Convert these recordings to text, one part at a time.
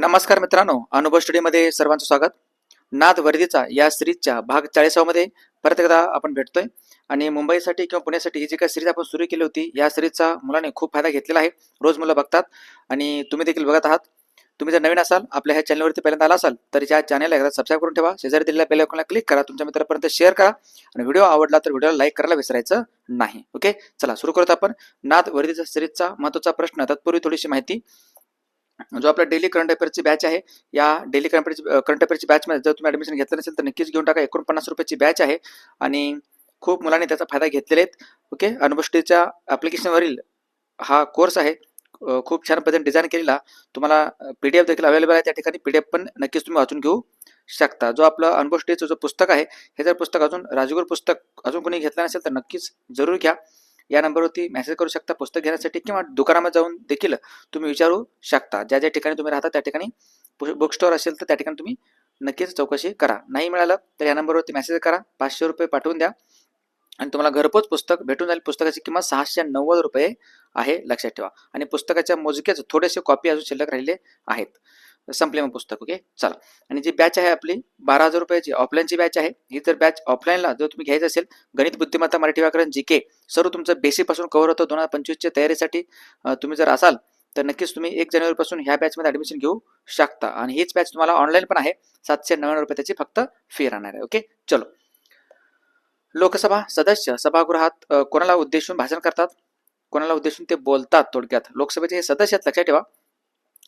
नमस्कार मित्रांनो अनुभव स्टुडिओमध्ये सर्वांचं स्वागत. नाद वर्दीचा या सिरीजच्या भाग चाळीसामध्ये परत एकदा आपण भेटतोय. आणि मुंबईसाठी किंवा पुण्यासाठी ही जी काही सिरीज आपण सुरू केली होती या सिरीजचा मुलाने खूप फायदा घेतलेला आहे. रोज मुलं बघतात. आणि तुम्ही देखील बघत आहात. तुम्ही जर नवीन असाल आपल्या ह्या चॅनलवरती पहिल्यांदा आला असाल तर या चॅनलला एकदा सबस्क्राईब करून ठेवा. शेजारी दिलेल्या बेल आयकॉनला क्लिक करा. तुमच्या मित्रापर्यंत शेअर करा. आणि व्हिडिओ आवडला तर व्हिडिओला लाईक करायला विसरायचं नाही. ओके चला सुरू करतो आपण. नाद वर्दीचा सिरीजचा महत्त्वाचा प्रश्न. तत्पूर्वी थोडीशी माहिती. जो आपला डेली करंट अफेअरची बॅच आहे या डेली करंट अफेअरची करंट अफेअरची बॅचमध्ये जर तुम्ही ॲडमिशन घेतलं नसेल तर नक्कीच घेऊन टाका. एकोणपन्नास रुपयाची बॅच आहे आणि खूप मुलांनी त्याचा फायदा घेतलेले आहेत ओके? अनुभष्टीच्या ॲप्लिकेशनवरील हा कोर्स आहे. खूप छान पद्धतीने डिझाईन केलेला. तुम्हाला पी डी एफ देखील अवेलेबल आहे. त्या ठिकाणी पी डी एफ पण नक्कीच तुम्ही वाचून घेऊ शकता. जो आपलं अनुभष्टीचं जो पुस्तक आहे हे जर पुस्तक अजून राजगुरू पुस्तक अजून कोणी घेतलं नसेल तर नक्कीच जरूर घ्या. या नंबरवरती मेसेज करू शकता पुस्तक घेण्यासाठी किंवा दुकानामध्ये जाऊन देखील तुम्ही विचारू शकता. ज्या ज्या ठिकाणी तुम्ही राहता त्या ठिकाणी बुक स्टोअर असेल तर त्या ठिकाणी तुम्ही नक्कीच चौकशी करा. नाही मिळालं तर या नंबरवरती मेसेज करा. पाचशे रुपये पाठवून द्या. आणि तुम्हाला घरपोच पुस्तक भेटून जाईल. पुस्तकाची किंमत सहाशे नव्वद रुपये आहे. लक्षात ठेवा. आणि पुस्तकाच्या मोजक्याच थोडेसे कॉपी अजून शिल्लक राहिले आहेत. संपले मग पुस्तक ओके चला. आणि जी बॅच आहे आपली बारा हजार रुपयाची ऑफलाईनची बॅच आहे. ही जर बॅच ऑफलाईनला जर तुम्ही घ्यायचं असेल गणित बुद्धिमत्ता मराठी व्याकरण जी के सर्व तुमचं बेसिकपासून कव्हर होतं दोन हजार पंचवीसच्या तयारीसाठी तुम्ही जर असाल तर नक्कीच तुम्ही एक जानेवारीपासून ह्या बॅचमध्ये ॲडमिशन घेऊ शकता. आणि हीच बॅच तुम्हाला ऑनलाईन पण आहे. सातशे नव्याण्णव रुपये त्याची फक्त फी राहणार आहे ओके चलो. लोकसभा सदस्य सभागृहात कोणाला उद्देशून भाषण करतात? कोणाला उद्देशून ते बोलतात थोडक्यात? लोकसभेचे हे सदस्य आहेत लक्षात ठेवा.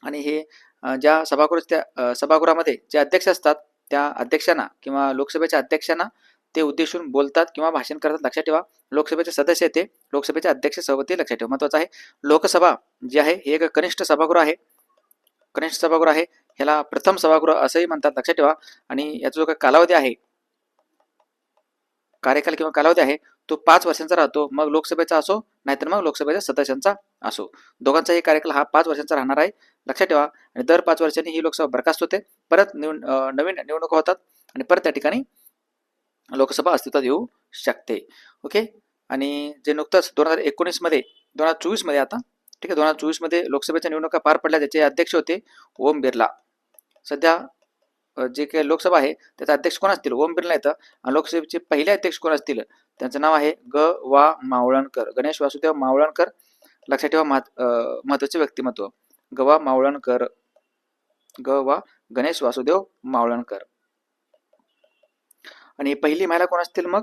आणि हे ज्या सभागृह त्या सभागृहामध्ये जे अध्यक्ष असतात त्या अध्यक्षांना किंवा लोकसभेच्या अध्यक्षांना ते उद्देशून बोलतात किंवा भाषण करतात लक्षात ठेवा. लोकसभेचे सदस्य आहेत ते लोकसभेचे अध्यक्ष सभापती लक्षात ठेवा. महत्वाचं आहे लोकसभा जे आहे हे एक कनिष्ठ सभागृह आहे. कनिष्ठ सभागृह आहे ह्याला प्रथम सभागृह असंही म्हणतात लक्षात ठेवा. आणि याचा जो काही कालावधी आहे कार्यकाल किंवा कालावधी आहे तो पाच वर्षांचा राहतो मग लोकसभेचा असो नाहीतर मग लोकसभेच्या सदस्यांचा असो. दोघांचाही कार्यकाल हा पाच वर्षांचा राहणार आहे. लक्षात ठेवा आणि दर पाच वर्षांनी ही लोकसभा बरखास्त होते. परत निवड नवीन निवडणुका होतात आणि परत त्या ठिकाणी लोकसभा अस्तित्वात येऊ शकते. ओके? आणि जे नुकतंच दोन हजार एकोणीसमध्ये दोन हजार चोवीसमध्ये आता ठीक आहे दोन हजार चोवीसमध्ये लोकसभेच्या निवडणुका पार पडल्या त्याचे अध्यक्ष होते ओम बिर्ला. सध्या जे काही लोकसभा आहे त्याचा अध्यक्ष कोण असतील? ओम बिर्ला येतं. आणि लोकसभेचे पहिले अध्यक्ष कोण असतील? त्यांचं नाव आहे ग वा मावळणकर. गणेश वासुदेव मावळणकर. लक्षात ठेवा महत्त्वाचे व्यक्तिमत्व. ग वा मावळणकर. ग वा गणेश वासुदेव मावळणकर. आणि पहिली महिला कोण असतील मग?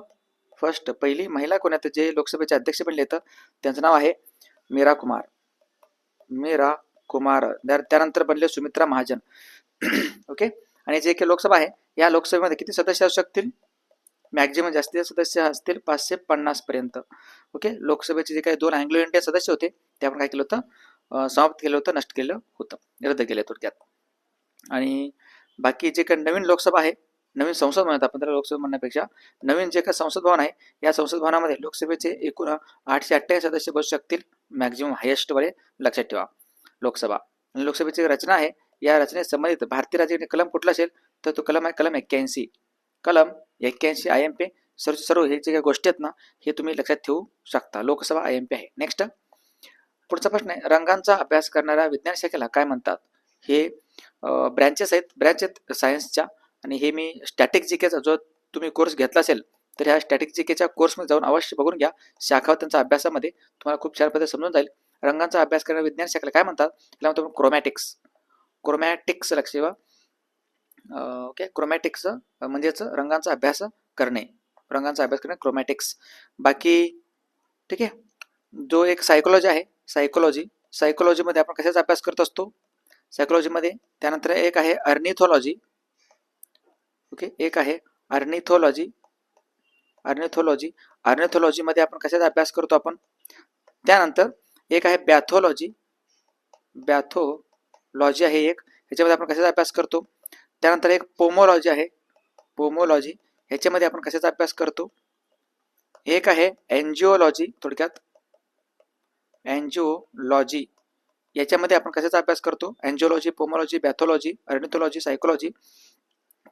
फर्स्ट पहिली महिला कोण आहेत? जे लोकसभेचे अध्यक्ष बनले आहेत त्यांचं नाव आहे मीरा कुमार. मीरा कुमार. त्यानंतर बनले सुमित्रा महाजन. ओके आणि जे काही लोकसभा आहे या लोकसभेमध्ये किती सदस्य असू शकतील? मॅक्झिमम जास्तीत जास्त सदस्य असतील पाचशे पन्नास पर्यंत. ओके? लोकसभेचे जे काही दोन अँग्लो इंडियन सदस्य होते ते आपण काय केलं होतं? समाप्त केलं होतं नष्ट केलं होतं. रद्द केलं थोडक्यात. आणि बाकी जे काही नवीन लोकसभा आहे नवीन संसद म्हणतात आपण त्याला लोकसभा म्हणण्यापेक्षा नवीन जे काही संसद भवन आहे या संसद भवनामध्ये लोकसभेचे एकूण आठशे अठ्ठावीस सदस्य बसू शकतील. मॅक्झिमम हायेस्ट वरे लक्षात ठेवा. लोकसभा. आणि लोकसभेची रचना आहे या रचनेत संबंधित भारतीय राज्य कलम कुठला असेल? तर तो कलम आहे कलम एक्क्याऐंशी. कलम एक्क्याऐंशी आय एम पी सर्व सर्व हे जे काही गोष्टी आहेत ना हे तुम्ही लक्षात ठेवू शकता. लोकसभा आय एम पी आहे. नेक्स्ट पुढचा प्रश्न आहे रंगांचा अभ्यास करणाऱ्या विज्ञान शाखेला काय म्हणतात? हे ब्रँचेस आहेत. ब्रँच आहेत सायन्सच्या आणि हे मी स्टॅटिक जी केचा जो तुम्ही कोर्स घेतला असेल तर ह्या स्टॅटिक जी केच्या कोर्समध्ये जाऊन अवश्य बघून घ्या. शाखा त्यांच्या अभ्यासामध्ये तुम्हाला खूप छान पद्धती समजून जाईल. रंगांचा अभ्यास करणाऱ्या विज्ञान शाखेला काय म्हणतात? त्याला म्हणतो क्रोमॅटिक्स क्रोमॅटिक्स लक्ष ठेवा. ओके क्रोमॅटिक्स म्हणजेच रंगांचा अभ्यास करणे. रंगांचा अभ्यास करणे क्रोमॅटिक्स बाकी ठीक आहे? जो एक सायकोलॉजी आहे सायकोलॉजी सायकोलॉजीमध्ये आपण कशाचा अभ्यास करत असतो? सायकोलॉजीमध्ये त्यानंतर एक आहे अर्निथोलॉजी ओके एक आहे अर्निथोलॉजी अर्निथोलॉजी अर्निथोलॉजीमध्ये आपण कशाचा अभ्यास करतो आपण? त्यानंतर एक आहे बॅथोलॉजी बॅथो लॉजी आहे एक. ह्याच्यामध्ये आपण कशाचा अभ्यास करतो? त्यानंतर एक पोमोलॉजी आहे. पोमोलॉजी ह्याच्यामध्ये आपण कशाचा अभ्यास करतो? एक आहे एनजिओलॉजी थोडक्यात. एनजिओलॉजी याच्यामध्ये आपण कशाचा अभ्यास करतो? Angiology pomology pathology ornithology psychology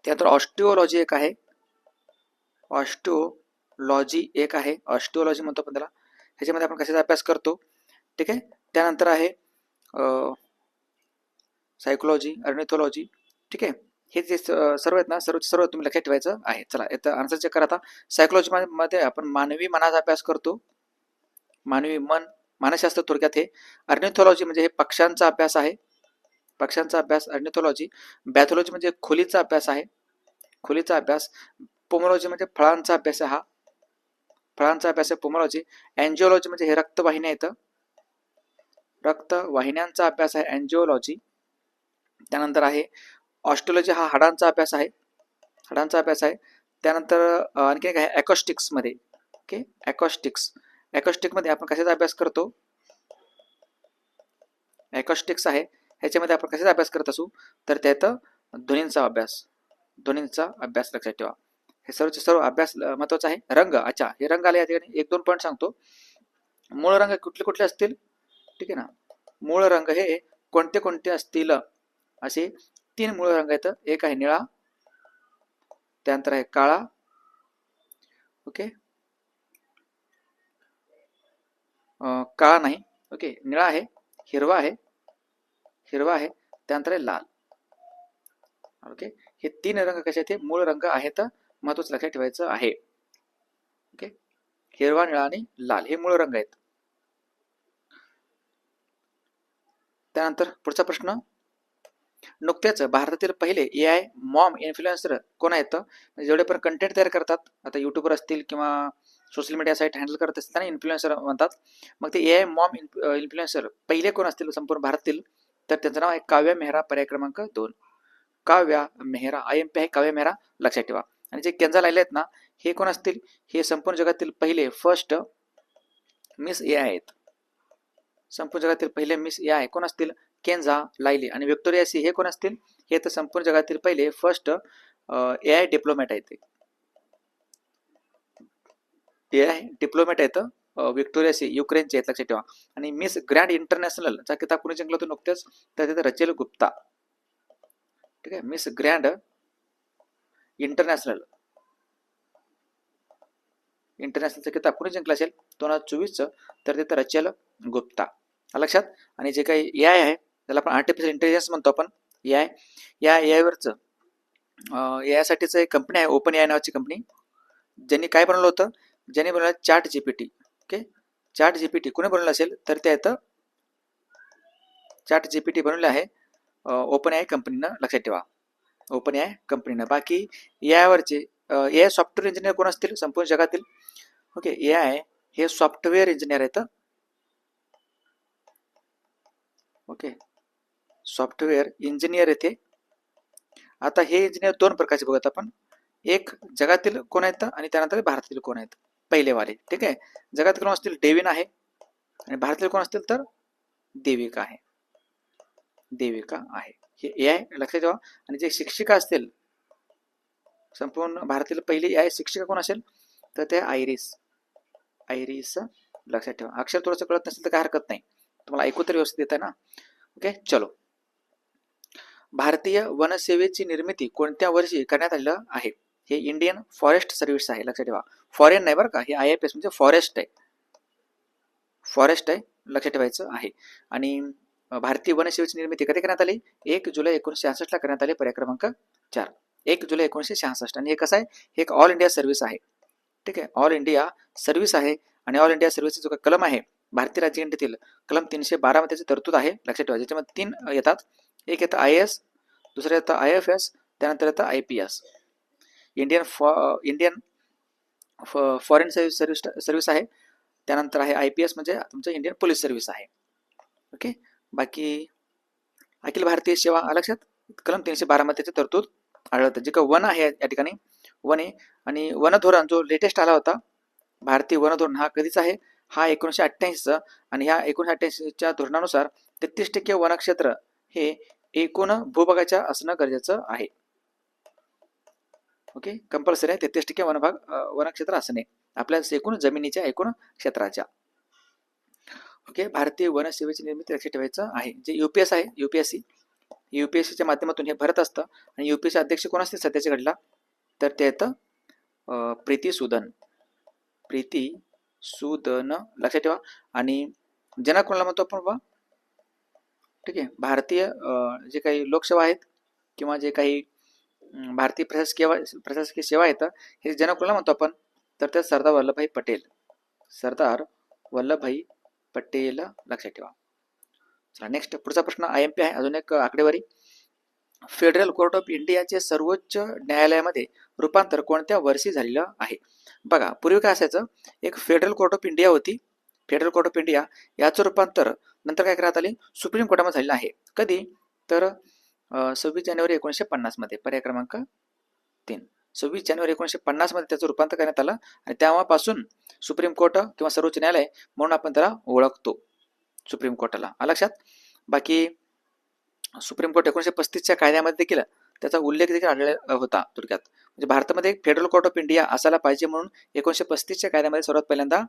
त्यानंतर ऑस्टिओलॉजी एक आहे. ऑस्टिओलॉजी एक आहे. ऑस्टिओलॉजी म्हणतो आपण त्याला. ह्याच्यामध्ये आपण कशाचा अभ्यास करतो? ठीक आहे? त्यानंतर आहे सायकोलॉजी अर्निथॉलॉजी ठीक आहे? हे जे स- सर्व आहेत ना सर्व सर्व तुम्ही लक्षात ठेवायचं आहे. चला याचं आन्सर चेक करा आता. सायकोलॉजी मध्ये आपण मानवी मनाचा अभ्यास करतो. मानवी मन मानसशास्त्र थोडक्यात हे. अर्निथॉलॉजी म्हणजे हे पक्ष्यांचा अभ्यास आहे. पक्ष्यांचा अभ्यास अर्निथॉलॉजी बॅथॉलॉजी म्हणजे खोलीचा अभ्यास आहे. खोलीचा अभ्यास. पोमोलॉजी म्हणजे फळांचा अभ्यास आहे हा. फळांचा अभ्यास आहे पोमोलॉजी अँजिओलॉजी म्हणजे हे रक्तवाहिन्या येतं. रक्तवाहिन्यांचा अभ्यास आहे अँजिओलॉजी त्यानंतर आहे ऑस्ट्रोलॉजी हा हाडांचा अभ्यास आहे हाडांचा अभ्यास आहे. त्यानंतर आणखी एक आहे ॲकॉस्टिक्स ओके? ॲकॉस्टिक्स ॲकॉस्टिकमध्ये आपण कशाचा अभ्यास करतो? ॲकॉस्टिक्स आहे ह्याच्यामध्ये आपण कशाचा अभ्यास करत असू? तर त्यात ध्वनींचा अभ्यास. ध्वनींचा अभ्यास लक्षात ठेवा. हे सर्वचे सर्व अभ्यास महत्त्वाचा आहे. रंग. अच्छा हे रंग आले या ठिकाणी. एक दोन पॉईंट सांगतो. मूळ रंग कुठले कुठले असतील? ठीक आहे ना? मूळ रंग हे कोणते कोणते असतील? असे तीन मूळ रंग आहेत. एक आहे निळा त्यानंतर आहे काळा. ओके? अं, काळा नाही. ओके? निळा आहे हिरवा आहे हिरवा आहे त्यानंतर आहे लाल. ओके? हे तीन रंग कसे आहेत? मूळ रंग आहेत महत्वाचं लक्षात ठेवायचं आहे. ओके? हिरवा निळा आणि लाल हे मूळ रंग आहेत. त्यानंतर पुढचा प्रश्न. नुकत्याच भारतातील पहिले ए आय मॉम इन्फ्लुएन्सर कोण आहेत? म्हणजे जेवढे पण कंटेंट तयार करतात आता युट्यूबर असतील किंवा सोशल मीडिया साईट हँडल करत असताना त्यांना इन्फ्लुएन्सर म्हणतात. मग ते ए आय मॉम इन्फ्लुएन्सर पहिले कोण असतील? संपूर्ण भारतातील. तर त्यांचं नाव आहे काव्या मेहरा पर्याय क्रमांक दोन. Kavya Mehra I M P आहे काव्या मेहरा. लक्षात ठेवा. आणि जे केंजा लायले आहेत ना हे कोण असतील? हे संपूर्ण जगातील पहिले फर्स्ट मिस ए आहेत. संपूर्ण जगातील पहिले मिस ए आहे कोण असतील? केन्झा लायली आणि व्हिक्टोरिया सी हे कोण असतील? हे तर संपूर्ण जगातील पहिले फर्स्ट ए आय डिप्लोमॅट आहेत ए आय डिप्लोमॅट आहेत व्हिक्टोरिया सी युक्रेनचे आहेत लक्षात ठेवा. आणि मिस ग्रँड इंटरनॅशनलचा किताब कोणी जिंकला होता नुकत्याच तर तिथे रचेल गुप्ता. ठीक आहे? मिस ग्रँड इंटरनॅशनल इंटरनॅशनलचा किताब कोणी जिंकला असेल? दोन हजार चोवीसचं तर तिथं रचेल गुप्ता. लक्षात? आणि जे काही ए आय आहे त्याला आपण आर्टिफिशियल इंटेलिजन्स म्हणतो आपण. ए आय या ए आयवरचं ए आयसाठीचं एक कंपनी आहे ओपन ए आय नावाची कंपनी ज्यांनी काय बनवलं होतं? ज्यांनी बनवलं chart T okay chart T कोणी बनवलं असेल? तर त्या येतं चार्ट टी बनवलं आहे. ओपन आय कंपनीनं लक्षात ठेवा. ओपन आय कंपनीनं बाकी ए आयवरचे ए आय सॉफ्टवेअर इंजिनियर कोण असतील? संपूर्ण जगातील. ओके ए आय हे सॉफ्टवेअर इंजिनियर आहेत. ओके सॉफ्टवेअर इंजिनियर येते. आता हे इंजिनियर दोन प्रकारचे बघत आपण. एक जगातील कोण आहेत आणि त्यानंतर भारतातील कोण आहेत. पहिलेवाले ठीक आहे? जगातील कोण असतील? डेविन आहे. आणि भारतातील कोण असतील तर देविका आहे. देविका आहे. हे ए आय लक्षात ठेवा. आणि जे शिक्षिका असतील संपूर्ण भारतातील पहिली ए आय शिक्षिका कोण असेल? तर ते आयरिस. आयरिस लक्षात ठेवा. अक्षर थोडंसं कळत नसेल तर काय हरकत नाही. तुम्हाला ऐकू तरी व्यवस्थित येत आहे ना? ओके चलो. भारतीय वनसेवेची निर्मिती कोणत्या वर्षी करण्यात आलेलं आहे? हे इंडियन फॉरेस्ट सर्व्हिस आहे लक्षात ठेवा. फॉरेन नाही बरं का हे आय एफ एस म्हणजे फॉरेस्ट आहे. फॉरेस्ट आहे लक्षात ठेवायचं आहे. आणि भारतीय वनसेवेची निर्मिती कधी करण्यात आली? एक जुलै एकोणीसशे ला करण्यात आली पर्याय क्रमांक चार. एक जुलै एकोणीसशे शहासष्ट आणि हे कसं आहे? हे एक ऑल इंडिया सर्व्हिस आहे. ठीक आहे ऑल इंडिया सर्व्हिस आहे आणि ऑल इंडिया सर्व्हिसचा जो काही कलम आहे भारतीय राज्यघटनेतील कलम तीनशे बारा मध्ये त्याची तरतूद आहे लक्षात ठेवा. ज्याच्यामध्ये तीन येतात. एक येतं आय एस दुसरं येतं आय एफ एस त्यानंतर येतं I P S Indian for Indian foreign service service service आहे. त्यानंतर आहे आय पी एस म्हणजे तुमचं इंडियन पोलीस सर्व्हिस आहे. ओके बाकी अखिल भारतीय सेवा लक्षात कलम तीनशे बारामध्ये त्याची तरतूद आढळतं. जे काही वन आहे या ठिकाणी वन आहे आणि वनधोरण जो लेटेस्ट आला होता भारतीय वनधोरण हा कधीच आहे? हा एकोणीसशे अठ्ठ्याऐंशीचा. आणि ह्या एकोणीसशे अठ्ठ्याऐंशीच्या धोरणानुसार तेहतीस टक्के वनक्षेत्र हे एकूण भूभागाच्या असणं गरजेचं आहे. ओके कंपल्सरी आहे तेहतीस टक्के वनभाग वनक्षेत्र असणे. आपल्या एकूण जमिनीच्या एकूण क्षेत्राच्या. ओके भारतीय वनसेवेची निर्मिती लक्षात ठेवायचं आहे. जे युपीएस आहे युपीएससी युपीएससीच्या माध्यमातून हे भरत असतं. आणि युपीएससी अध्यक्ष कोण असतील? सध्याच्या घडला. तर ते येतं प्रीती सुदन. प्रीती सुदन. लक्षात ठेवा. आणि ज्यांना कोणाला म्हणतो आपण बा ठीक आहे. भारतीय जे काही लोकसेवा आहेत किंवा जे काही भारतीय प्रशासकीय प्रशासकीय सेवा आहेत हे जनकुला म्हणतो आपण तर त्या सरदार वल्लभभाई पटेल. सरदार वल्लभभाई पटेल लक्षात ठेवा. चला नेक्स्ट पुढचा प्रश्न आय एम पी आहे. अजून एक आकडेवारी. फेडरल कोर्ट ऑफ इंडियाचे सर्वोच्च न्यायालयामध्ये रूपांतर कोणत्या वर्षी झालेलं आहे? बघा पूर्वी काय असायचं? एक फेडरल कोर्ट ऑफ इंडिया होती. फेडरल कोर्ट ऑफ इंडिया याचं रूपांतर नंतर काय करण्यात आले? सुप्रीम कोर्टामध्ये झालेला आहे. कधी? तर सव्वीस जानेवारी एकोणीसशे पन्नासमध्ये पर्याय क्रमांक तीन. सव्वीस जानेवारी एकोणीसशे पन्नासमध्ये त्याचं रूपांतर करण्यात आलं आणि तेव्हापासून सुप्रीम कोर्ट किंवा सर्वोच्च न्यायालय म्हणून आपण त्याला ओळखतो. सुप्रीम कोर्टाला. लक्षात? बाकी सुप्रीम कोर्ट एकोणीसशे पस्तीसच्या कायद्यामध्ये देखील त्याचा उल्लेख देखील आढळला होता थोडक्यात. म्हणजे भारतामध्ये फेडरल कोर्ट ऑफ इंडिया असायला पाहिजे म्हणून एकोणीसशे पस्तीसच्या कायद्यामध्ये सर्वात पहिल्यांदा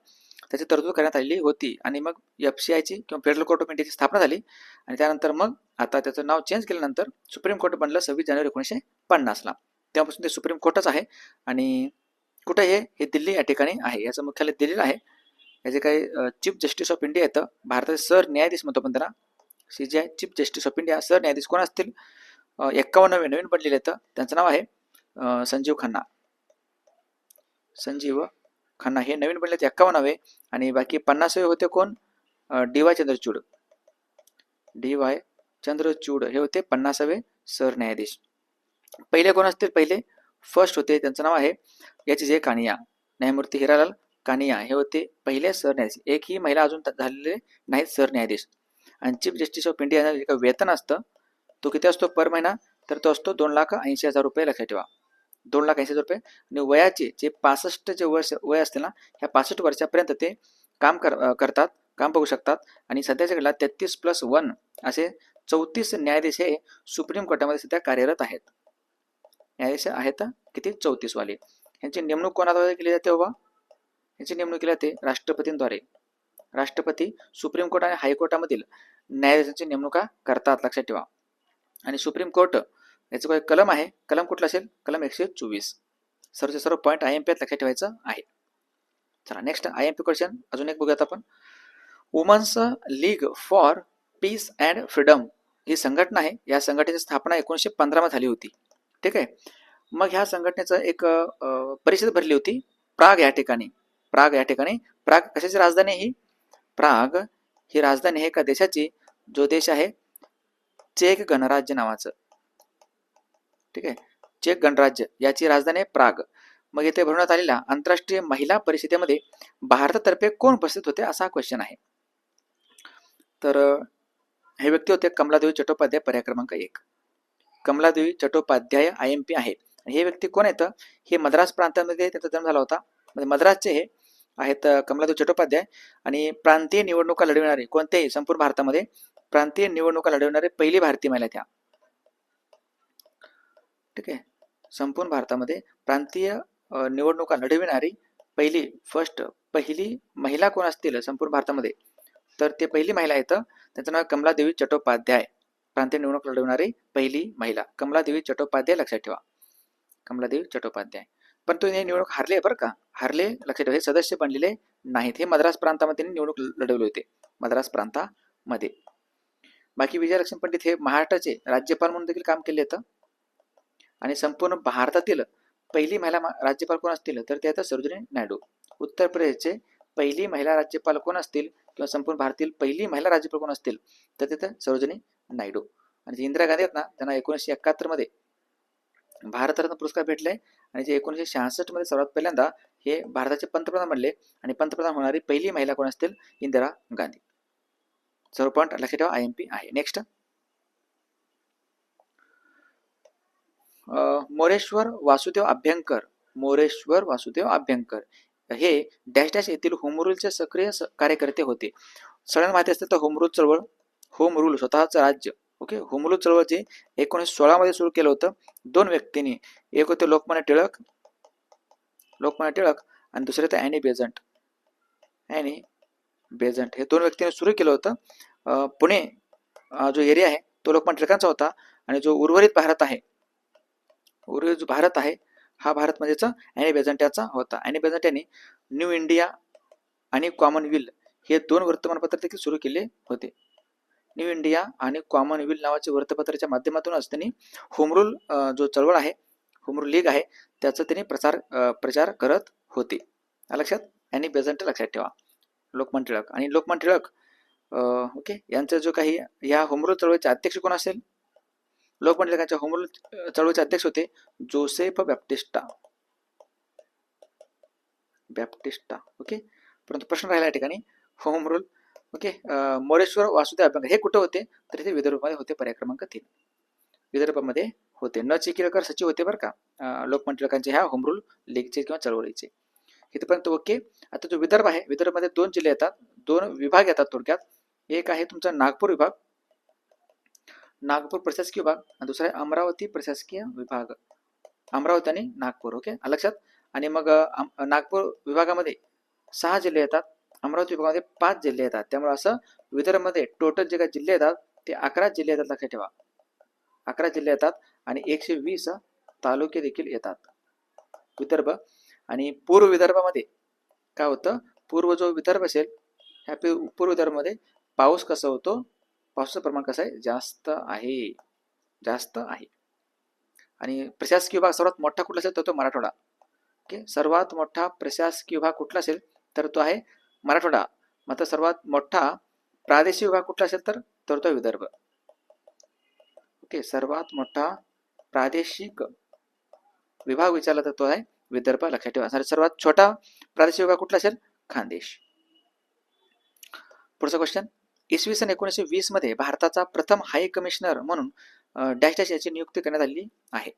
त्याची तरतूद करण्यात आलेली होती. आणि मग एफ सी आयची किंवा फेडरल कोर्ट ऑफ इंडियाची स्थापना झाली. आणि त्यानंतर मग आता त्याचं नाव चेंज केल्यानंतर सुप्रीम कोर्ट बनलं सव्वीस जानेवारी एकोणीसशे पन्नासला तेव्हापासून ते सुप्रीम कोर्टच आहे. आणि कुठं हे? हे दिल्ली या ठिकाणी आहे. याचं मुख्यालय दिल्लीला आहे. याचे काही चीफ जस्टिस ऑफ इंडिया येतं. भारताचे सर न्यायाधीश म्हणतो पण त्यांना C J I chief justice of India sir न्यायाधीश कोण असतील? एक्कावन्नवे नवीन बनलेले येतं. त्यांचं नाव आहे संजीव खन्ना. संजीव खन्ना हे नवीन बनले एक्कावन्नावे. आणि बाकी पन्नासावे होते कोण? D Y Chandrachud. D Y Chandrachud हे होते पन्नासावे सरन्यायाधीश. पहिले कोण असतील? पहिले फर्स्ट होते त्यांचं नाव आहे याचे जे कानिया न्यायमूर्ती हिरालाल कानिया हे होते पहिले सरन्यायाधीश. एक ही महिला अजून झालेले नाहीत सरन्यायाधीश. आणि चीफ जस्टिस ऑफ इंडिया जे वेतन असतं तो किती असतो? पर महिना? तर तो असतो दोन लाख ऐंशी हजार रुपये लक्षात ठेवा. दोन लाख ऐंशी हजार रुपये. आणि वयाचे जे पासष्ट जे वर्ष वय असते ना ह्या पासष्ट वर्षापर्यंत ते काम कर करतात काम बघू शकतात. आणि सध्याच्या घडला तेहतीस प्लस वन असे चौतीस न्यायाधीश हे सुप्रीम कोर्टामध्ये सध्या कार्यरत आहेत. न्यायाधीश आहेत किती? चौतीस वाले यांची नेमणूक कोणाद्वारे केली जाते बाबा? यांची नेमणूक केली जाते राष्ट्रपतींद्वारे. राष्ट्रपती सुप्रीम कोर्ट आणि हायकोर्टामधील न्यायाधीशांची नेमणुका करतात लक्षात ठेवा. आणि सुप्रीम कोर्ट याचं काय कलम आहे? कलम कुठलं असेल? कलम एकशे चोवीस. सर्वचे सर्व पॉईंट आय एम पी लक्षात ठेवायचं आहे. चला next I M P question अजून एक बघूयात आपण. Women's league for peace and freedom ही संघटना आहे. या संघटनेची स्थापना एकोणीसशे पंधरामध्ये झाली होती. ठीक आहे? मग ह्या संघटनेचं एक परिषद भरली होती. प्राग या ठिकाणी. प्राग या ठिकाणी. प्राग कशाची राजधानी ही? प्राग ही राजधानी आहे एका देशाची. जो देश आहे चेक गणराज्य नावाचं. ठीक आहे? चेक गणराज्य याची राजधानी आहे प्राग. मग इथे भरवण्यात आलेल्या आंतरराष्ट्रीय महिला परिषदेमध्ये भारतातर्फे कोण उपस्थित होते असा क्वेश्चन आहे. तर हे व्यक्ती होते कमलादेवी चट्टोपाध्याय पर्याय क्रमांक एक. Kamaladevi Chattopadhyay I M P आहे. हे व्यक्ती कोण येतं हे मद्रास प्रांतामध्ये त्यांचा जन्म झाला होता. म्हणजे मद्रासचे हे आहेत कमलादेवी चट्टोपाध्याय आणि प्रांतीय निवडणुका लढविणारे कोणतेही संपूर्ण भारतामध्ये प्रांतीय निवडणुका लढविणारे पहिली भारतीय महिला त्या ठीक आहे? संपूर्ण भारतामध्ये प्रांतीय निवडणुका लढविणारी पहिली फर्स्ट पहिली महिला कोण असतील संपूर्ण भारतामध्ये? तर ते पहिली महिला आहेत. त्यांचं नाव कमलादेवी चट्टोपाध्याय. प्रांतीय निवडणूक लढवणारी पहिली महिला. कमलादेवी चट्टोपाध्याय लक्षात ठेवा. कमलादेवी चट्टोपाध्याय. पण तुम्ही हे निवडणूक हारले बरं का? हारले लक्षात ठेवा हे सदस्य बनलेले नाहीत. हे मद्रास प्रांतामध्ये त्यांनी निवडणूक लढवले होते. मद्रास प्रांतामध्ये. बाकी विजयलक्ष्मी पंडित हे महाराष्ट्राचे राज्यपाल म्हणून देखील काम केले होतं. आणि संपूर्ण भारतातील पहिली महिला राज्यपाल कोण असतील? तर ते आता सरोजिनी नायडू. उत्तर प्रदेशचे पहिली महिला राज्यपाल कोण असतील? किंवा संपूर्ण भारतातील पहिली महिला राज्यपाल कोण असतील? तर तिथं सरोजिनी नायडू. आणि जे इंदिरा गांधी आहेत ना त्यांना एकोणीसशे एकाहत्तरमध्ये भारतरत्न पुरस्कार भेटले. आणि जे एकोणीसशे शहासष्टमध्ये सर्वात पहिल्यांदा हे भारताचे पंतप्रधान बनले. आणि पंतप्रधान होणारी पहिली महिला कोण असतील? इंदिरा गांधी. सर्व पॉईंट लक्षात ठेवा. आय एम पी आहे. नेक्स्ट मोरेश्वर वासुदेव अभ्यंकर मोरेश्वर वासुदेव अभ्यंकर हे डॅश डॅश येथील होमरुलचे सक्रिय कार्यकर्ते होते. सगळ्यांना माहिती असते तर होमरूल चळवळ होम रूल स्वतःचं राज्य ओके? होमरूल चळवळ जे एकोणीसशे सोळामध्ये सुरू केलं होतं दोन व्यक्तींनी एक होते लोकमान्य टिळक लोकमान्य टिळक आणि दुसरे तर अॅनी बेझंट अॅनी बेझंट हे दोन व्यक्तींनी सुरू केलं होतं. पुणे जो एरिया आहे तो लोकमान्य टिळकांचा होता आणि जो उर्वरित भारत आहे उर्वरित जो भारत आहे. हा भारत म्हणजेच अॅनी बेझंट्याचा होता. अॅनी बेझंट्याने यांनी न्यू इंडिया आणि कॉमनवेल्थ हे दोन वर्तमानपत्र देखील सुरू केले होते. न्यू इंडिया आणि कॉमनवेल्थ नावाच्या वृत्तपत्राच्या माध्यमातूनच त्यांनी होमरूल जो चळवळ आहे होमरूल लीग आहे त्याचा त्यांनी प्रचार प्रचार करत होते. लक्षात? ॲनी बेझंट लक्षात ठेवा. लोकमान टिळक आणि लोकमान टिळक ओके यांचा जो काही या होमरूल चळवळीचे अध्यक्ष कोण असेल? लोकमान टिळकांच्या होमरूल चळवळीचे अध्यक्ष होते. जोसेफ बॅप्टिस्टा. बॅप्टिस्टा ओके परंतु प्रश्न राहिला या ठिकाणी. Home rule okay Moreshwar Vasudev Abhyankar हे कुठे होते? तर ते विदर्भामध्ये होते पर्याय क्रमांक तीन. विदर्भामध्ये होते. न चिकिलकर सचिव होते बरं का. अं, लोकमान्य टिळकांचे ह्या होम रूल लीगचे किंवा चळवळीचे. इथपर्यंत ओके आता जो विदर्भ आहे विदर्भमध्ये दोन जिल्हे येतात. दोन विभाग येतात थोडक्यात. एक आहे तुमचा नागपूर विभाग. नागपूर प्रशासकीय विभाग आणि दुसरा आहे अमरावती प्रशासकीय विभाग. अमरावती आणि नागपूर ओके लक्षात? आणि मग नागपूर विभागामध्ये सहा जिल्हे येतात अमरावती विभागामध्ये पाच जिल्हे येतात. त्यामुळे असं विदर्भमध्ये टोटल जे काही जिल्हे येतात ते अकरा जिल्हे येतात लक्षात ठेवा. अकरा जिल्हे येतात आणि एकशे वीस तालुके देखील येतात. विदर्भ आणि पूर्व विदर्भामध्ये काय होतं? पूर्व जो विदर्भ असेल ह्या पूर्व विदर्भामध्ये पाऊस कसा होतो? पावसाचं प्रमाण कसं आहे? जास्त आहे. जास्त आहे. आणि प्रशासकीय विभाग सर्वात मोठा कुठला असेल? तर तो मराठवाडा. ओके? सर्वात मोठा प्रशासकीय विभाग कुठला असेल? तर तो आहे मराठवाडा. मात्र सर्वात मोठा प्रादेशिक विभाग कुठला असेल तर? तर तो विदर्भ. ओके? सर्वात मोठा प्रादेशिक विभाग विचारला तर तो आहे विदर्भ. लक्षात ठेवा. सर्वात छोटा प्रादेशिक विभाग कुठला असेल? खानदेश. पुढचा क्वेश्चन इसवी सन एकोणीसशे वीसमध्ये भारताचा प्रथम हाय कमिशनर म्हणून डॅश डॅश याची नियुक्ती करण्यात आली आहे.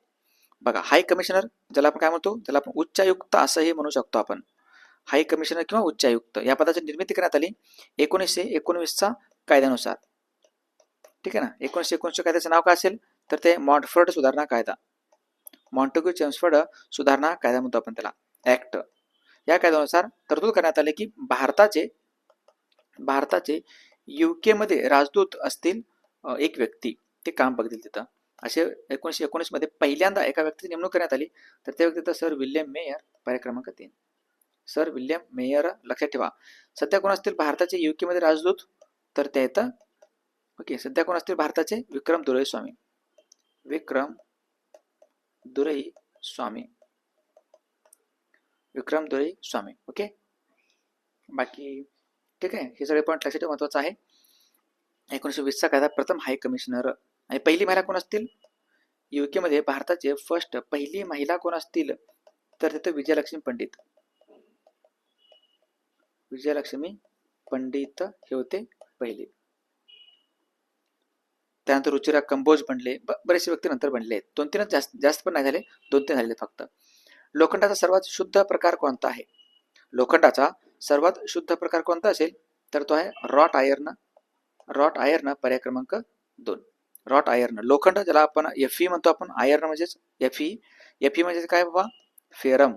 बघा हाय कमिशनर ज्याला आपण काय म्हणतो? त्याला आपण उच्चायुक्त असंही म्हणू शकतो आपण. हाय कमिशनर किंवा उच्चायुक्त या पदाची निर्मिती करण्यात आली एकोणीसशे एकोणवीसचा कायद्यानुसार. ठीक आहे ना? एकोणीसशे एकोणीसच्या कायद्याचं नाव काय असेल? तर ते मॉन्टफर्ड सुधारणा कायदा. मॉन्टेग्यू चेम्सफर्ड सुधारणा कायदा म्हणतो आपण त्याला. ऍक्ट या कायद्यानुसार तरतूद करण्यात आली की भारताचे भारताचे युके मध्ये राजदूत असतील एक व्यक्ती ते काम बघतील तिथं. असे एकोणीसशे एकोणीसमध्ये पहिल्यांदा एका व्यक्तीची नेमणूक करण्यात आली तर त्या व्यक्ती सर विल्यम मेयर पर्याय क्रमांक तीन सर विल्यम मेयर लक्षात ठेवा. सध्या कोण असतील? भारताचे युके मध्ये राजदूत तर ते येतं ओके सध्या कोण असतील? भारताचे विक्रम दुरई स्वामी विक्रम दुरई स्वामी विक्रम दुरई स्वामी ओके? बाकी ठीक आहे? हे सगळे पॉईंट लक्षात महत्वाचं आहे. एकोणीसशे वीसचा कायदा प्रथम हाय कमिशनर आणि पहिली महिला कोण असतील? युकेमध्ये भारताचे फर्स्ट पहिली महिला कोण असतील? तर तिथं विजयलक्ष्मी पंडित. विजयलक्ष्मी पंडित हे होते पहिले. त्यानंतर रुचिरा कंबोज बनले. ब- बरेचसे व्यक्ती नंतर बनले. आहेत दोन तीनच जास्त जास्त पण नाही झाले. दोन तीन झाले फक्त. लोखंडाचा सर्वात शुद्ध प्रकार कोणता आहे? लोखंडाचा सर्वात शुद्ध प्रकार कोणता असेल? तर तो आहे रॉट आयर्न रॉट आयर्न पर्याय क्रमांक दोन. रॉट आयर्न लोखंड ज्याला आपण एफ म्हणतो आपण आयर्न म्हणजेच एफ ई एफ ई म्हणजे काय बाबा? फेरम.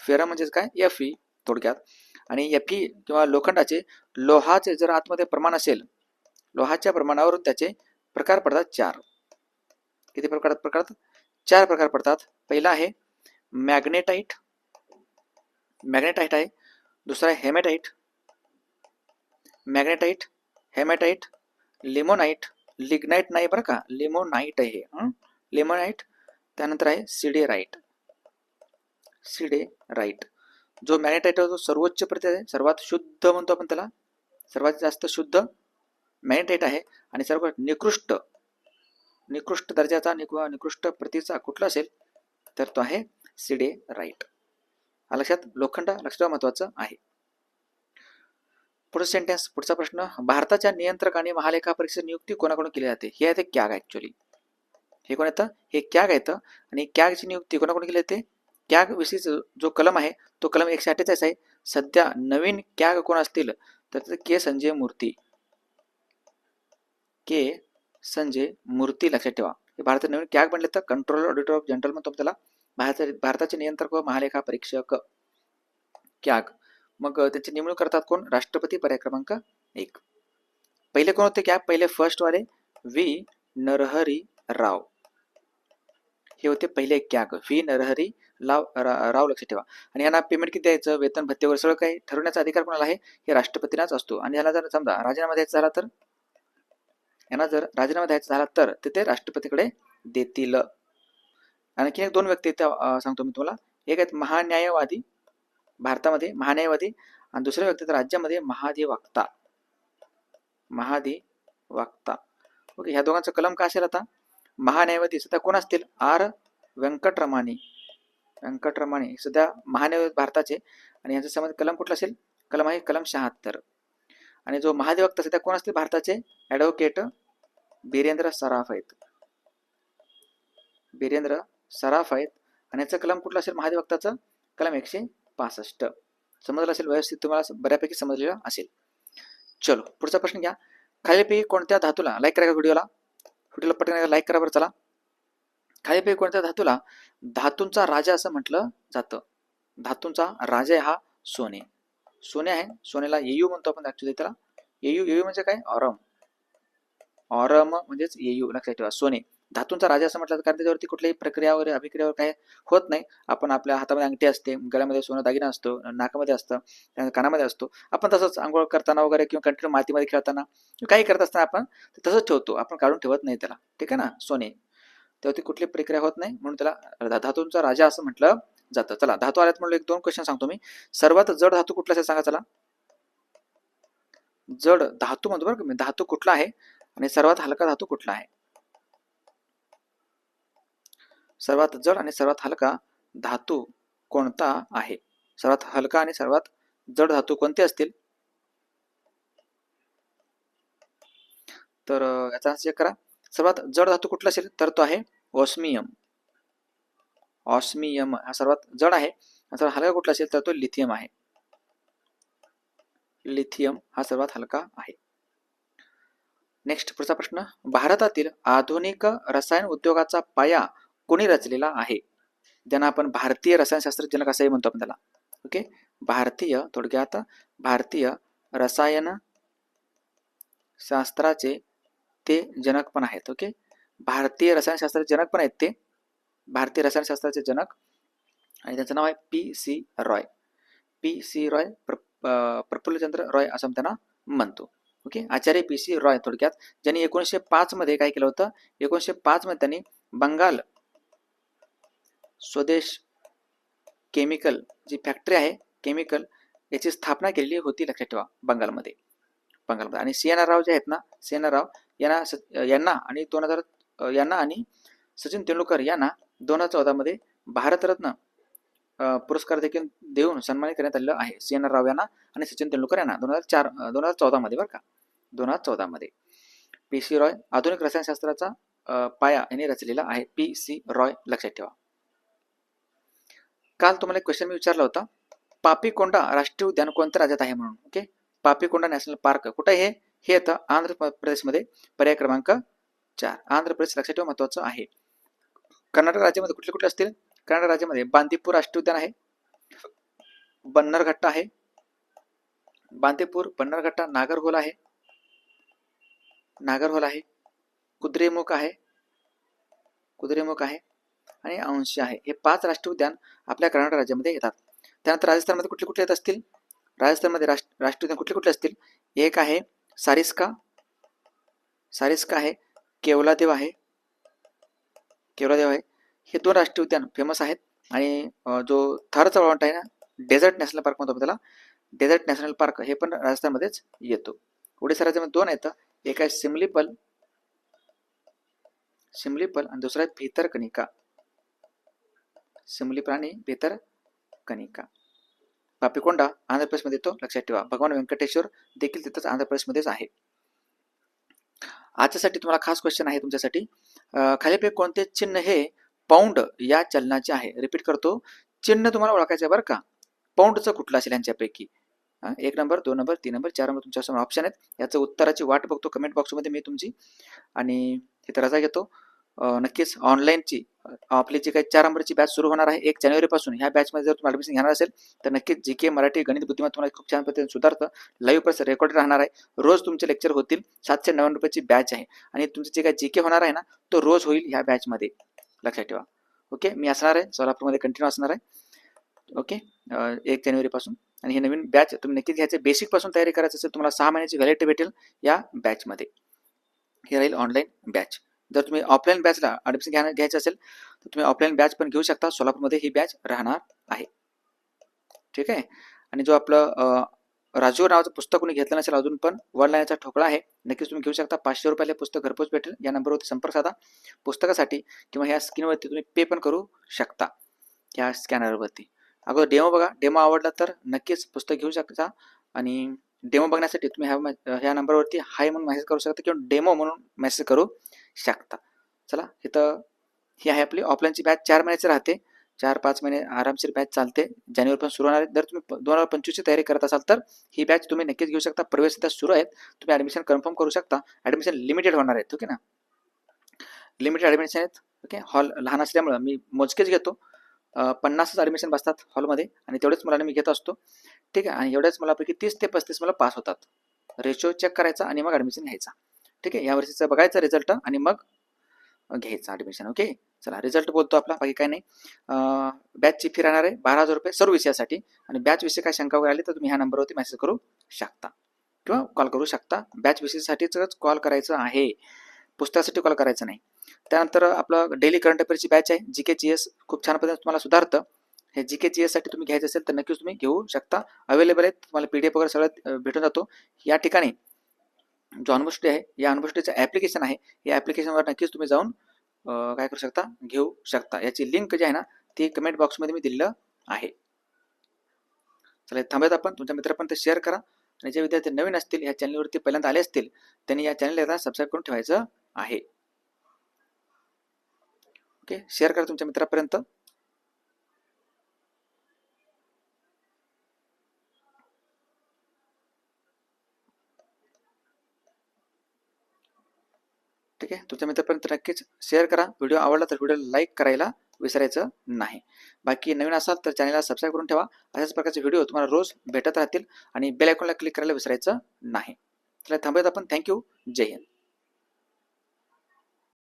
फेरम म्हणजेच काय? एफ ई थोडक्यात. आणि एफ ई किंवा लोखंडाचे लोहाचे जर आतमध्ये प्रमाण असेल लोहाच्या प्रमाणावरून त्याचे प्रकार पडतात चार. किती प्रकार पडतात? चार प्रकार पडतात. पहिला आहे मॅग्नेटाईट मॅग्नेटाईट आहे दुसरा आहे hematite magnetite hematite limonite lignite नाही बरं का? लिमोनाईट आहे. लिमोनाईट त्यानंतर आहे सिडे राईट सिडे राईट जो मॅग्नेटाईट आहे तो सर्वोच्च प्रती आहे. सर्वात शुद्ध म्हणतो आपण त्याला. सर्वात जास्त शुद्ध मॅग्नेटाईट आहे. आणि सर्वात निकृष्ट निकृष्ट दर्जाचा निकृष्ट प्रतीचा कुठला असेल? तर तो आहे सिडे राईट लक्षात लोखंड लक्षात महत्वाचं आहे. पुढचं सेंटेन्स पुढचा प्रश्न भारताच्या नियंत्रक आणि महालेखा परीक्षेची नियुक्ती कोणाकडून केली जाते? हे आहे कॅग ऍक्च्युली हे कोण येतं? हे कॅग येतं आणि कॅगची नियुक्ती कोणाकडून केली जाते? कॅग विषयीचा जो कलम आहे तो कलम एकशे अठ्ठेचाळीस आहे. सध्या नवीन कॅग कोण असतील? तर के संजय मूर्ती. के संजय मूर्ती लक्षात ठेवा. हे भारतात नवीन कॅग बनले तर कंट्रोलर ऑडिटर ऑफ जनरल म्हणतो त्याला. भारताचे भारताचे नियंत्रक व महालेखा परीक्षक कॅग मग त्यांची त्याची नेमणूक करतात कोण? राष्ट्रपती पर्याय क्रमांक एक. पहिले कोण होते कॅग पहिले फर्स्ट वाले व्ही. नरहरी राव. हे होते पहिले कॅग व्ही. नरहरी लाव रा- राव लक्षात ठेवा. आणि यांना पेमेंट किती द्यायचं? वेतन भत्तेवर सगळं काही ठरवण्याचा अधिकार कोणाला आहे? हे राष्ट्रपतींनाच असतो. आणि याला जर समजा राजीनामा द्यायचा झाला तर? यांना जर राजीनामा द्यायचा झाला तर ते ते राष्ट्रपतीकडे देतील. आणखी एक दोन व्यक्ती त्या सांगतो मी तुम्हाला. एक आहेत महान्यायवादी भारतामध्ये महान्यायवादी आणि दुसरे व्यक्ती तर राज्यामध्ये महाधिवक्ता. महाधिवक्ता. ओके ह्या दोघांचं कलम काय असेल आता? महान्यायवादी सध्या कोण असतील? आर. व्यंकटरमाणी व्यंकटरमाणी सध्या महान्यायवादी भारताचे आणि यांचा संबंध कलम कुठला असेल? कलम आहे कलम शहात्तर. आणि जो महाधिवक्ता सध्या कोण असतील? भारताचे ॲडव्होकेट बिरेंद्र सराफ आहेत. बिरेंद्र सराफ आहेत. आणि याचा कलम कुठला असेल महाधिवक्ताचा कलम एकशे पासष्ट. समजलं असेल? व्यवस्थित तुम्हाला बऱ्यापैकी समजलेलं असेल. चलो पुढचा प्रश्न घ्या. खालीपैकी कोणत्या धातूला लाईक करा का व्हिडिओला? व्हिडिओला पटकन लाईक करा बरं चला. खालीपैकी कोणत्या धातूला धातूंचा राजा असं म्हटलं जातं? धातूंचा राजा हा सोने. सोने आहे. सोन्याला येयू म्हणतो आपण ऍक्च्युली त्याला. येयू येयू म्हणजे काय? ऑरम ऑरम म्हणजेच येयू. लक्षात ठेवा. सोने. धातूंचा राजा असं म्हटलं कारण त्याच्यावरती कुठल्याही प्रक्रिया वगैरे अभिक्रियावर काय होत नाही. आपण आपल्या हातामध्ये अंगठी असते गळ्यामध्ये सोनं दागिना असतो नाकामध्ये असतं कानामध्ये असतो. आपण तसंच आंघोळ करताना वगैरे किंवा कंटिन्यू मातीमध्ये खेळताना काही करत असताना आपण तसंच ठेवतो. आपण काढून ठेवत नाही त्याला. ठीक आहे ना? सोने. त्यावरती कुठली प्रक्रिया होत नाही. म्हणून त्याला धातूंचा राजा असं म्हटलं जातं. चला धातू आल्यात म्हणून एक दोन क्वेश्चन सांगतो मी. सर्वात जड धातू कुठला असेल सांगा चला. जड धातू म्हणतो बरं का मी. धातू कुठला आहे? आणि सर्वात हलका धातू कुठला आहे? सर्वात जड आणि सर्वात हलका धातू कोणता आहे? सर्वात हलका आणि सर्वात जड धातू कोणते असतील? तर याचा चेक करा. सर्वात जड धातू कुठला असेल? तर तो आहे ऑस्मियम ऑस्मियम हा सर्वात जड आहे. सर्वात हलका कुठला असेल? तर तो लिथियम आहे. लिथियम हा सर्वात हलका आहे. नेक्स्ट पुढचा प्रश्न. भारतातील आधुनिक रसायन उद्योगाचा पाया कोणी रचलेला आहे? ज्यांना आपण भारतीय रसायनशास्त्र जनक असंही म्हणतो आपण त्याला. ओके भारतीय थोडक्यात भारतीय रसायन शास्त्राचे ते जनक पण आहेत. ओके भारतीय रसायनशास्त्राचे जनक पण आहेत ते. भारतीय रसायनशास्त्राचे जनक आणि त्यांचं नाव आहे P C Roy. P C Roy प्र प्रफुल्लचंद्र रॉय असं आपण त्यांना म्हणतो. Okay Acharya P C Roy थोडक्यात ज्यांनी एकोणीसशे पाच मध्ये काय केलं होतं? एकोणीसशे पाच मध्ये त्यांनी बंगाल स्वदेश केमिकल जी फॅक्टरी आहे केमिकल याची स्थापना केलेली होती लक्षात ठेवा बंगालमध्ये. बंगालमध्ये. आणि सी एन आर राव जे आहेत ना सी एन आर राव यांना यांना आणि दोन हजार यांना आणि सचिन तेंडुलकर यांना दोन हजार चौदामध्ये भारतरत्न पुरस्कार देखील देऊन सन्मानित करण्यात आलेलं आहे. सी एन आर राव यांना आणि सचिन तेंडुलकर यांना दोन हजार चार दोन हजार चौदामध्ये बरं का. दोन हजार चौदामध्ये. पी सी रॉय आधुनिक रसायनशास्त्राचा पाया यांनी रचलेला आहे. पी सी रॉय लक्षात ठेवा. काल तुम्हाला एक क्वेश्चन मी विचारला होता. पापीकोंडा राष्ट्रीय उद्यान कोणत्या राज्यात आहे म्हणून? ओके पापीकोंडा नॅशनल पार्क कुठं आहे? हे हे येतं आंध्र प्रदेशमध्ये पर्याय क्रमांक चार. आंध्र प्रदेश लक्षात ठेवा महत्वाचं आहे. कर्नाटक राज्यामध्ये कुठले कुठले असतील? कर्नाटक राज्यामध्ये बांदीपूर राष्ट्रीय उद्यान आहे. बन्नरघट्टा आहे. बांदीपूर बन्नरघट्टा नागरहोल आहे. नागरहोल आहे. कुद्रेमुख आहे. कुद्रेमुख आहे. आणि अंश आहे. हे पाच राष्ट्रीय उद्यान आपल्या कर्नाटक राज्यामध्ये येतात. त्यानंतर राजस्थानमध्ये कुठले कुठले येत असतील? राजस्थानमध्ये राष्ट्र राष्ट्रीय उद्यान कुठले कुठले असतील? एक आहे सारिस्का. सारिस्का आहे केवलादेव आहे. केवलादेव आहे. हे दोन राष्ट्रीय उद्यान फेमस आहेत. आणि जो थरचा वळवंट आहे ना डेझर्ट नॅशनल पार्क म्हणतो त्याला डेझर्ट नॅशनल पार्क हे पण राजस्थानमध्येच येतो. ओडिसा राज्यामध्ये दोन आहेत. एक आहे सिमलीपल सिमलीपल आणि दुसरा आहे भितरकनिका सिमलीपल आणि भितरकनिका पापिकोंडा आंध्र प्रदेशमध्ये येतो. लक्षात ठेवा. भगवान व्यंकटेश्वर देखील तिथंच आंध्र प्रदेशमध्येच आहे. आजच्यासाठी तुम्हाला खास क्वेश्चन आहे तुमच्यासाठी. खालीपैकी कोणते चिन्ह हे पाऊंड या चलनाचे आहे? रिपीट करतो. चिन्ह तुम्हाला ओळखायचं आहे बरं का? पाऊंडचं कुठलं असेल यांच्यापैकी? एक नंबर दोन नंबर तीन नंबर चार नंबर तुमच्यासमोर ऑप्शन आहेत. याचं उत्तराची वाट बघतो. कमेंट बॉक्समध्ये मी तुमची. आणि तिथे रजा घेतो. नक्कीच ऑनलाईनची आपली जी काही चार नंबरची बॅच सुरू होणार आहे एक जानेवारीपासून ह्या बॅचमध्ये जर तुम्ही ॲडमिशन घेणार असेल तर नक्कीच जी के मराठी गणित बुद्धिमत्ता तुम्हाला खूप छान पद्धतीने सुधारतं. लाईव्ह प्लस रेकॉर्ड राहणार आहे. रोज तुमचे लेक्चर होतील. सातशे नव्याण्णव रुपयाची बॅच आहे. आणि तुमचं जे काही जी के होणार आहे ना तो रोज होईल ह्या बॅचमध्ये लक्षात ठेवा. ओके मी असणार आहे. सोलापूरमध्ये कंटिन्यू असणार आहे. ओके एक जानेवारीपासून आणि हे नवीन बॅच तुम्ही नक्कीच घ्यायचे. बेसिकपासून तयारी करायचं असेल तुम्हाला सहा महिन्याची व्हॅलिटी भेटेल या बॅचमध्ये हे राहील ऑनलाईन बॅच जर तुम्ही ऑफलाईन बॅचला ॲडमिशन घ्या घ्यायचं असेल तर तुम्ही ऑफलाईन बॅच पण घेऊ शकता. सोलापूरमध्ये ही बॅच राहणार आहे. ठीक आहे? आणि जो आपलं राजू नावाचं पुस्तक कोणी घेतलं नसेल अजून पण वडलायचा ठोकळा आहे. नक्कीच तुम्ही घेऊ शकता. पाचशे रुपयाला हे पुस्तक घरपोच भेटेल. या नंबरवरती संपर्क साधा. पुस्तकासाठी किंवा ह्या स्क्रीनवरती तुम्ही पे पण करू शकता. ह्या स्कॅनरवरती. अगोदर डेमो बघा. डेमो आवडला तर नक्कीच पुस्तक घेऊ शकता. आणि डेमो बघण्यासाठी तुम्ही ह्या ह्या नंबरवरती हाय म्हणून मेसेज करू शकता किंवा डेमो म्हणून मेसेज करू. शकता. चला इथं ही आहे आपली ऑफलाईनची बॅच चार महिन्याची राहते. चार पाच महिने आरामशीर बॅच चालते. जानेवारी पण सुरू होणार आहे. जर तुम्ही दोन हजार पंचवीसची तयारी करत असाल तर ही बॅच तुम्ही नक्कीच घेऊ शकता. प्रवेश सध्या सुरू आहेत. तुम्ही ॲडमिशन कन्फर्म करू शकता. ॲडमिशन लिमिटेड होणार आहेत. ओके ना? लिमिटेड ॲडमिशन आहेत. ओके? हॉल लहान असल्यामुळं मी मोजकेच घेतो. पन्नासच ॲडमिशन बसतात हॉलमध्ये आणि तेवढेच मुलांना मी घेत असतो. ठीक आहे? आणि एवढ्याच मुलापैकी तीस ते पस्तीस मला पास होतात. रेशो चेक करायचा आणि मग ॲडमिशन घ्यायचा. ठीक आहे? या वर्षीचा बघायचा रिझल्ट आणि मग घ्यायचं ॲडमिशन ओके चला रिझल्ट बोलतो आपला बाकी काय नाही. बॅचची फी राहणार आहे बारा हजार रुपये सर्व विषयासाठी आणि बॅच विषयी काय शंका वगैरे आली तर तुम्ही ह्या नंबरवरती मेसेज करू शकता. किंवा कॉल करू शकता. बॅच विषयासाठीच कॉल करायचं आहे. पुस्तकासाठी कॉल करायचं नाही. त्यानंतर आपलं डेली करंट अफेअरची बॅच आहे. जी के जी एस खूप छान पद्धतीने तुम्हाला सुधारतं. हे जी के जी एससाठी तुम्ही घ्यायचं असेल तर नक्कीच तुम्ही घेऊ शकता. अवेलेबल आहे तुम्हाला पी डी एफ वगैरे सगळं भेटून जातो. या ठिकाणी जो अनुभूष्टी आहे या अनुभूष्टीचं ॲप्लिकेशन आहे या ॲप्लिकेशनवर नक्कीच तुम्ही जाऊन काय करू शकता? घेऊ शकता. याची लिंक जी आहे ना ती कमेंट बॉक्समध्ये मी दिलेलं आहे. चला थांबत आपण. तुमच्या मित्रापर्यंत शेअर करा. आणि जे विद्यार्थी नवीन असतील या चॅनलवरती पहिल्यांदा आले असतील त्यांनी या चॅनलला एकदा सबस्क्राईब करून ठेवायचं आहे. ओके शेअर करा तुमच्या मित्रापर्यंत. ठीक आहे? तुमच्या मित्रापर्यंत नक्कीच शेअर करा. व्हिडिओ आवडला तर व्हिडिओला लाईक करायला विसरायचं नाही. बाकी नवीन असाल तर चॅनलला सबस्क्राईब करून ठेवा. अशाच प्रकारचे व्हिडिओ तुम्हाला रोज भेटत राहतील आणि बेल आयकॉनला क्लिक करायला विसरायचं नाही. तर थांबूयात आपण. थँक्यू जय हिंद.